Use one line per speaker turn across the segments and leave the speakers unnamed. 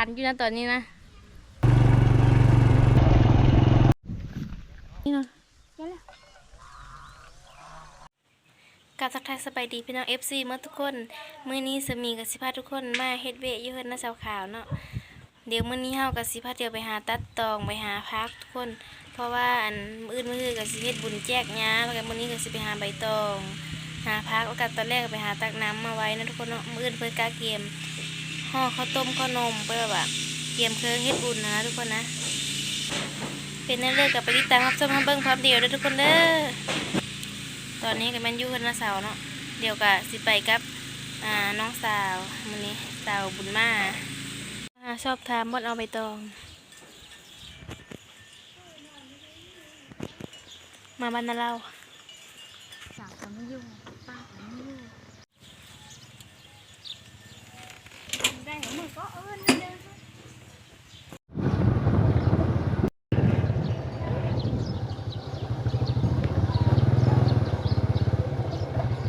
การอยู่นะตอนนี้นะ นี่เนาะกับทักทายสบายดีพี่น้อง FC เมื่อทุกคนมื้อนี้สามีกับสิพาทุกคนมาเฮ็ดเวะอยู่เฮือนน้าสาวขาวเนาะเดี๋ยวมื้อนี้เฮากับสิพาเที่ยวไปหาตัดตองไปหาพักทุกคน เพราะว่าอันมื้ออื่นมื้ออื่นก็สิเฮ็ดบุญแจกหญ้าแล้วก็มื้อนี้ก็สิไปหาใบตอง หาพักแล้วก็ตอนแรกก็ไปหาตักน้ำมาไว้นะทุกคนเนาะมื้ออื่นเพิ่นกาเกม ห่อข้าวต้มข้าวนมเพื่อแบบเตรียมเครื่องเฮ็ดบุญนะทุกคนนะ เป็นนั่นเลยกับไปติดตามรับชมรับเบิ่งพร้อมเดียวเด้อทุกคนเด้อตอนนี้ก็แมันยู่กันนะสาวเนาะเดี๋ยวก็สิไปกับอ่าน้องสาวมื้อนี้สาวบุญมาชอบทานบดเอาใบตอง มาบ้านนาเรา
สาวก็ไม่ยุ่งป้าก็ไม่ยุ่งได้หัวมือก็เอิ้นเดิน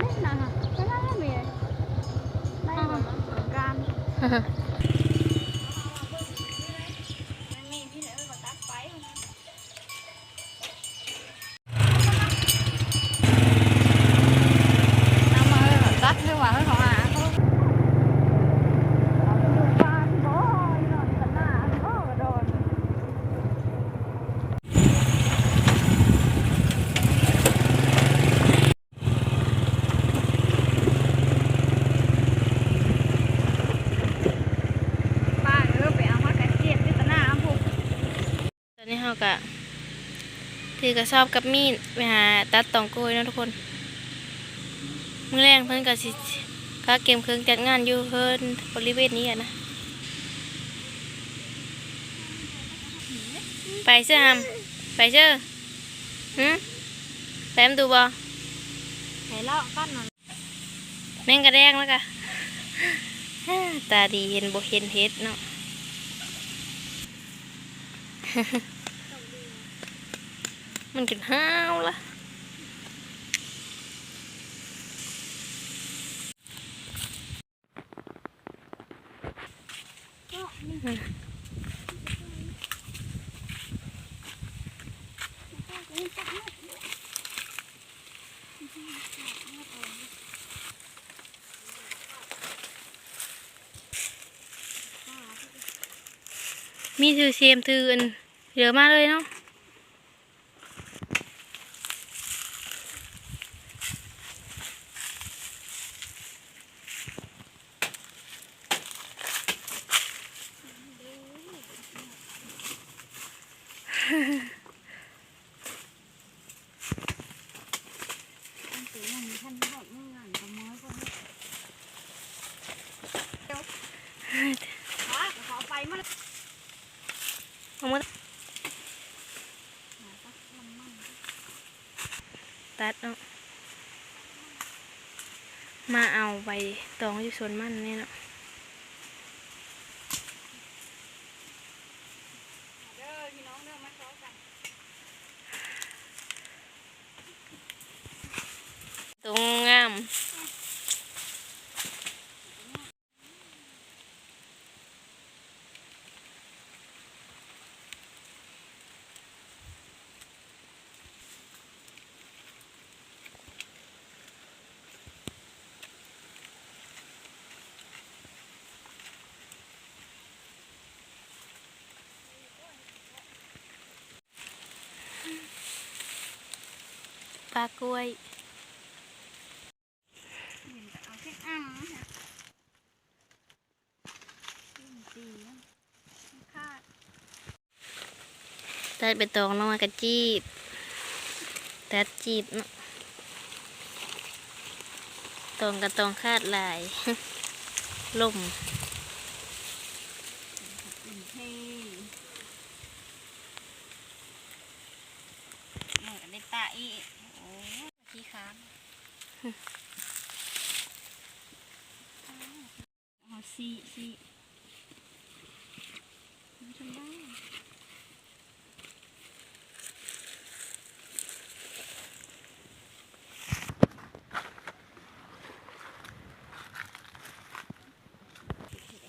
นี่นะฮะไม่ได้ไม่มีได้หมดการมันมีพี่เหนือก็ตักไป น้ำมาเลยแบบตัดไม่หวานไม่ของอาเขาดูปลาที่บ่อยนอนกันหน้าก็กระโดดป้าเออไปเอามากระเจี๊ยบที่ตะหน้าอ้ำพุก
ตอนนี้เฮากะถือกระสอบกับมีดไปหาตัดตองโกยเนาะทุกคนมื้อแรงเพิ่นก็สิกาเกมเครื่องจัดงานอยู่เพิ่นบริเวณนี้อะนะ ไปเสื้อหำไปเสื้อหืมแปมดูบ่
ให้เลาะกันหน่อย
แม่งกระแดงแล้วกะตาดีเห็นบ่เห็นเฮ็ดเนาะ มันกินห้าวละมีถือเสียมถืออันเยอะมากเลยเนาะ
ตีมันท่านหอดมือหลังกับมือคนนี้เดี๋ยวขอไปมาเลย
เอามาตัดเนาะมาเอาไปตองอยู่สวนมันนี่เนาะ
เด้อพี่น้องเด้อมาซ้อกัน
ตรงงามปลากล้วย
เอาแค่อ้ำนะตีคาด
ตัดไปตองลงมากระจีบตัดจีบเนาะตองกระตองคาดลายล่ม
อุ่นเท่เหมือนในตาอีโอ้ขี้ค้างเอาซีซีทำได้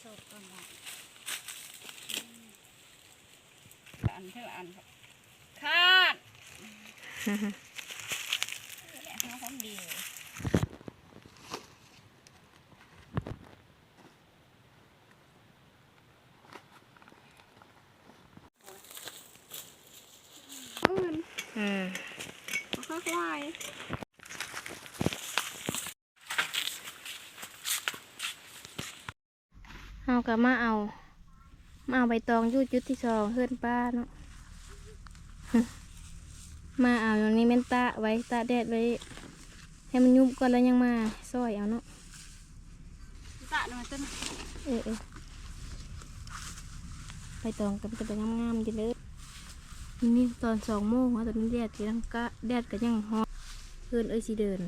โศกก่อนว่า
อันคาดนี่แหละห้าข อื
ม
ค่อยควาย
เอากะมาเอา มาเอาใบตองอยูจุดที่สองเพื่อนป้าเนาะ มาเอาอย่างนี้เม่นตะไว้ตะแดดไว้ ให้มันยุบก่อนแล้วยังมาซอยเอาเนาะ
ตะหน่อยต้น
เออเออใบตองก็จะเป็นงามๆดีเลยนี่ตอนสองโมงอะตอนนี้แดดยังกะแดดก็ยังฮอตเพื่อนเอ้ยสิเดิน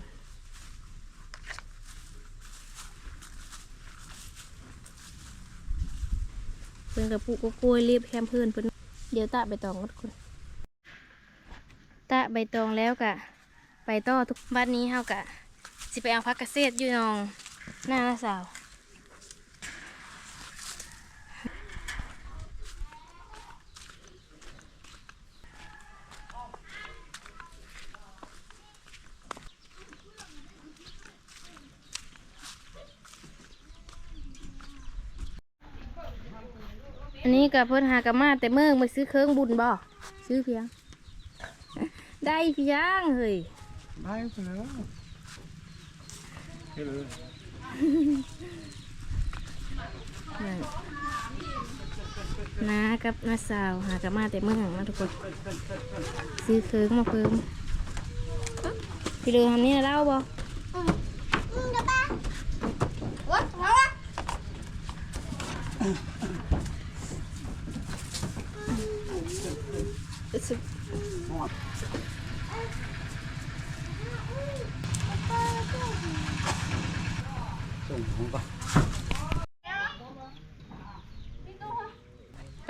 เพื่อนกับปุกก็โกยรีบแคมเพื่อนเพื่อนเดี๋ยวตะใบตองก็ทุกคนตะ ใบตองแล้วกะไปต่อทุกบ้านนี้เฮากะสิไปเอาพักเกษตรอยู่หนองหน้าสาวอันนี้กับเพิ่นหากะมาแต่เมื่องไปซื้อเครื่องบุญบ่ซื้อเพียง ได้เพียงเฮ้ย
ได้ไปแล้วไปเลย
นั่นน้ากับน้าสาวหากะมาแต่เมืองมาทุกคน ซื้อเครื่องมาเพิ่มพี่เรือทำนี่นะเล่าบ่
วัดเขาอะ
ส่งของ
ก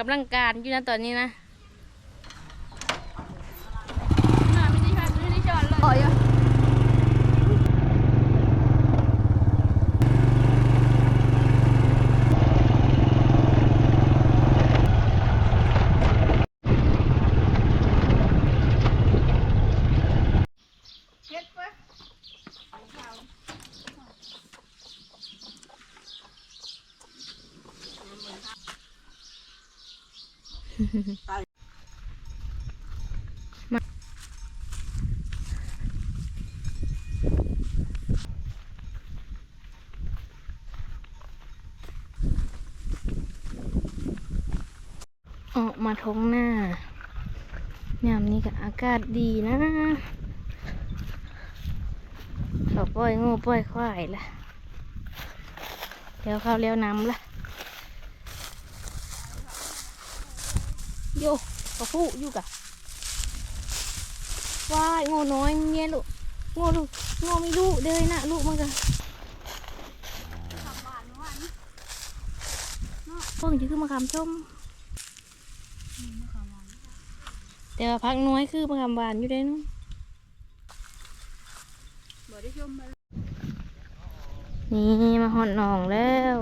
ำลังการอยู่นะตอนนี้นะ
น่าไม่ได้ชอนไม่ได้ชอนเลยอ๋อยัง
ออกมาท้องหน้ายามนี้ก็อากาศดีนะเขาปล่อยงูปล่อยควายละเลี้ยวเข้าวเลี้ยวน้ำละ โยกระพุอยู่กะว่ายงูน้อยเมียลูกงูลูกงูมีลูกเด้ยนะลูกมันกะพวกนี้คือมะขามส้มแต่ว่าพักน้อยคือมะขามหวานอยู่ได้นู้น
บ่ม
นี่มาหอดหนองแล้ว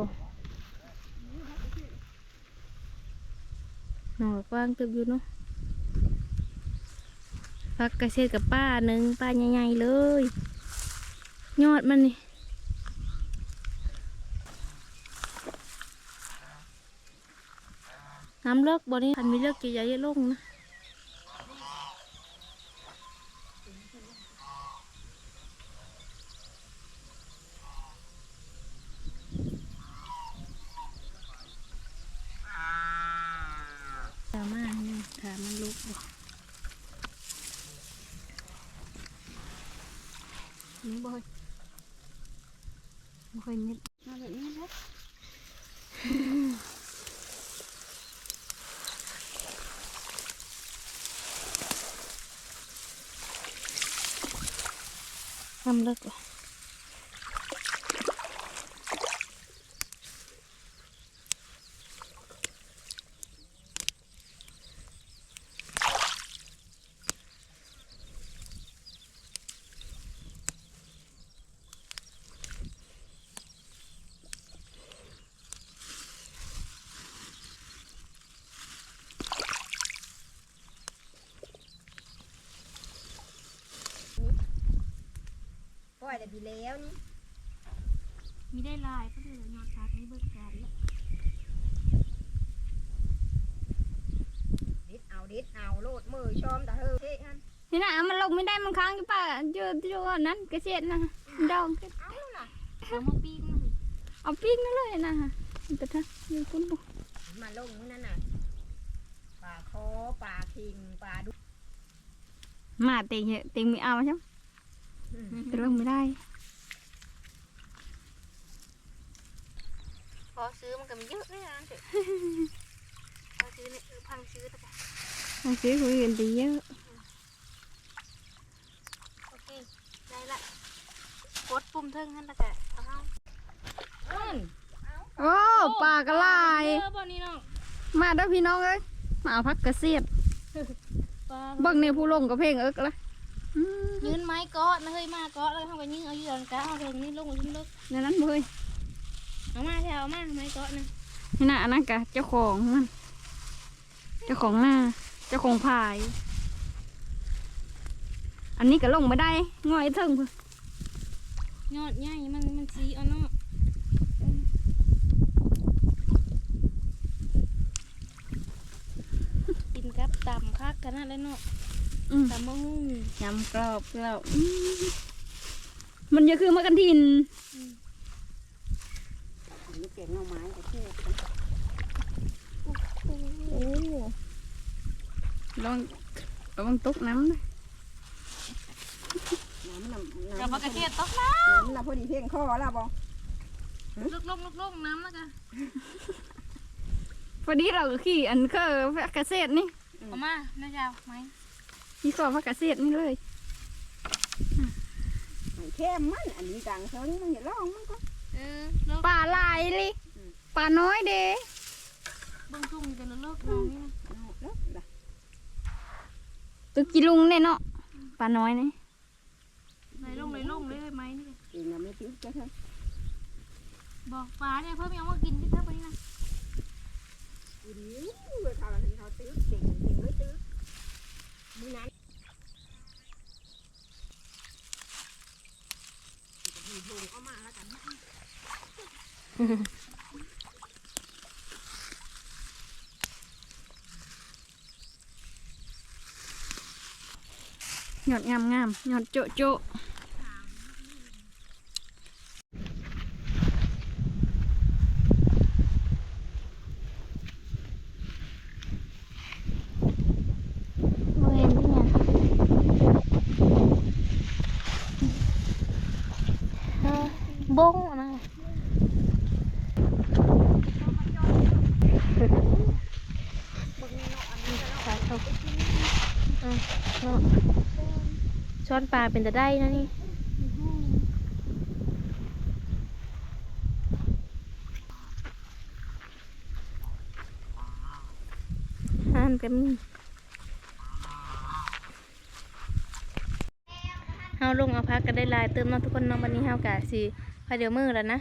หน่อกว้างเติบอยู่เนาะพักกระเซ็ดกับป้าหนึ่งป้าใหญ่ๆเลย ยอดมันนี่น้ำเลิกบ่นี้คันมีเลิกจะใหญ่ๆลงนะสามารถนี่ถามมันลุกบ่นี่บ่ บ่ค่อยนิด
มาแบบนี้นะ
น้ำเลิกบ่
แต่ปีแล้วนี่
มีได้ลายเพราะเดี๋ยวยอดพักนี่เบิกการแล้ว
เด็ดเอาเด็ดเอาโลดมือชอมแต่เฮ้ยเฮ้ยฮัน
นี่นะมันลงไม่ได้มันค้างอยู่ป่ะเจอเจอนั้นกระเสียดนะดอง
เอาล่ะ
เอามาปิ้งมัน
เอาปิ้งนั่นเลยนะฮะมันจะทักมีคุณบอก
มาลงมื้อนั่นน่ะปลาคอปลาคิงปลาดุ
มาเต็งเหอะเต็งไม่เอาใช่ไหม
อืม
จะลงไม่ได้
พอซื้อมันก็มีเยอะเลยนะเด็กพอซื้อเนี่ยเออพังซื้อตะกัน
ต้องซื้อคุยกันดีเยอะ
โอเคได้ละกดปุ่มเทิงนั่นตะกันเอาเข้า
โอ้ปลากระลาย
เออบ่นี้น้อง
มาเด้อพี่น้องเอ้ยมาเอาพักกระเสียด
ปลา
เบิ่งในผู้ลงกับเพลงเอิกละอืม
ยืนไม้เกาะนะเฮ้ยมาเกาะแล้วทำไปยืนเอายืนกะเอาเถิงนี่ลงมาขึ้นลึก
ในนั้นบ่เฮ้ย
เอามาเถอะเอามาไม้เกาะนะ
นี่นะอันนั้นกะเจ้าของมันเจ้าของหน้าเจ้าของพาย อันนี้ก็ลงไม่ได้ง่อยเทิงเพิ่น
ยอดใหญ่มันมันสีเอาเนาะกินกับตำคักกันนั่นเลยเนาะ
อืม
ตำมะฮุ่ง
ยำกรอบกรอบอืมมันจะคือมะกันทิน
นี่เก็บหน่อไม้แต่เท่
โอ้ลองลองตกน้ำนะ
น้ำน้ำ
กับ
น้ำ
ผักกระเทียมตกแล้ว
น้ำน้ำพอดีเพียงคอแล้วบอง
ลุกลุกลุกลุกน้ำแล้วกัน
พอดีเราก็ขี่อันเคอร์พักเกษตรนี่
เอามาน่าจะเอาไหม
มีขอพักเกษตรนี่เลย
เข้มมันอันนี้ดังเซิงมันอย่าลองมันก็
เออเลิก
ปลาลายเลยปลาน้อยเด้
เบิ้งทุ่งจะเลิกน้องนี่นะ
เอาแล้วล่ะ
ตึกกิลุงเนี่ยเนาะปลาน้อยนี่
เลยลงเลยลงเลยไหมนี่
เองเราไม่ตื้อจะเถอะ
บอกฟ้าเนี่ยเพิ่มยังมากินที่เท่าไปนี่นะ
กินเวลาเราถึงเขาตื้อเก่งเก่งเลยตื้อ มือนั้นมีโงเข้ามาแล้วกัน
หยอดงามงามหยอดโจะโจะโมเห็นที่เนี่ย
บงนะช้อนปลาเป็นแต่ได้นะนี่ห้ามกันมีเฮาลงเอาพักกันได้ลายเติมเนาะทุกคนเนาะวันนี้เฮากะสิ พอเดี๋ยวมือแล้วนะ